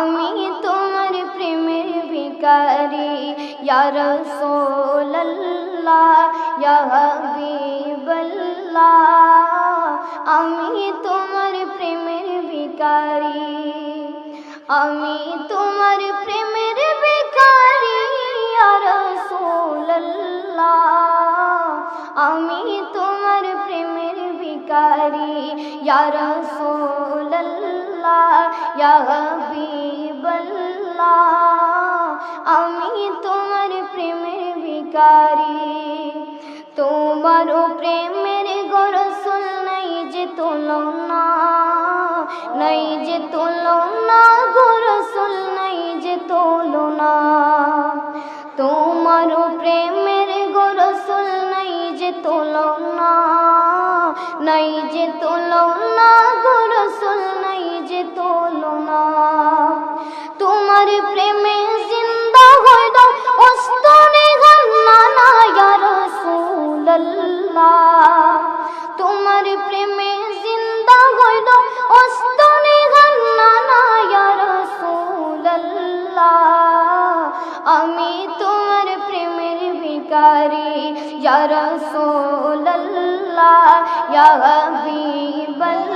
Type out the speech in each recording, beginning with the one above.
আমি তোমার প্রেমের ভিকারি ইয়া রাসূলুল্লাহ, ইয়া আমি তোমার প্রেমের ভিকারি আমি তোমার প্রেমের ভিকারি ইয়া রাসূলুল্লাহ। আমি তোমার প্রেমের ভিকারি ইয়া রাসূলুল্লাহ ইয়া হাবিবাল্লাহ আমি তোমার প্রেমের ভিকারি তোমারও প্রেমের গরসুল নাই যে তুলনা, নাই যে তুলনা গরসুল নাই যে তুলনা। তোমারও প্রেমের গরসুল নাই যে তুলনা, নাই যে তুলনা তুলনা। তোমার প্রেমে জিন্দা হইল অস্তনে গন্না ইয়া রাসূলুল্লাহ। তোমার প্রেমে জিন্দা হইল অস্তনে গন্না ইয়া রাসূলুল্লাহ। আমি তোমার প্রেমের ভিকারি ইয়া রাসূলুল্লাহ, ইয়া হাবিবাল্লাহ।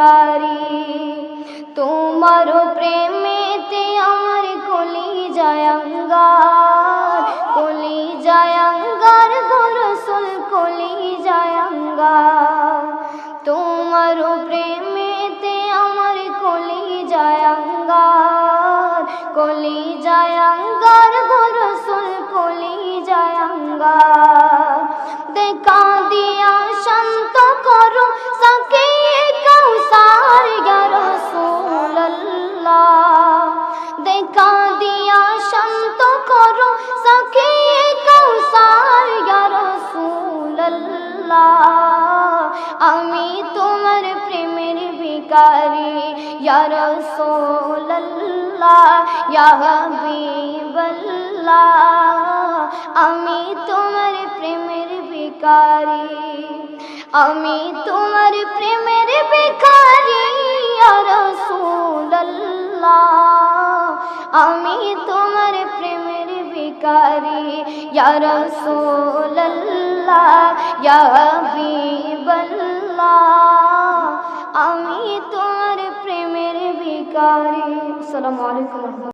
ভিকারি তোমার প্রেমেতে আমার কলি জায়াঙ্গার আমি তোমার প্রেমের ভিকারি ইয়া রাসূলুল্লাহ আমি তোমার প্রেমের ভিকারি আমি তোমার প্রেমের ভিকারি ইয়া রাসূলুল্লাহ, আমি তোমার প্রেমের ভিকারি ইয়া রাসূলুল্লাহ ইয়া হাবিবাল্লাহ আমি তোমার প্রেমের ভিকারি আসসালামু আলাইকুম।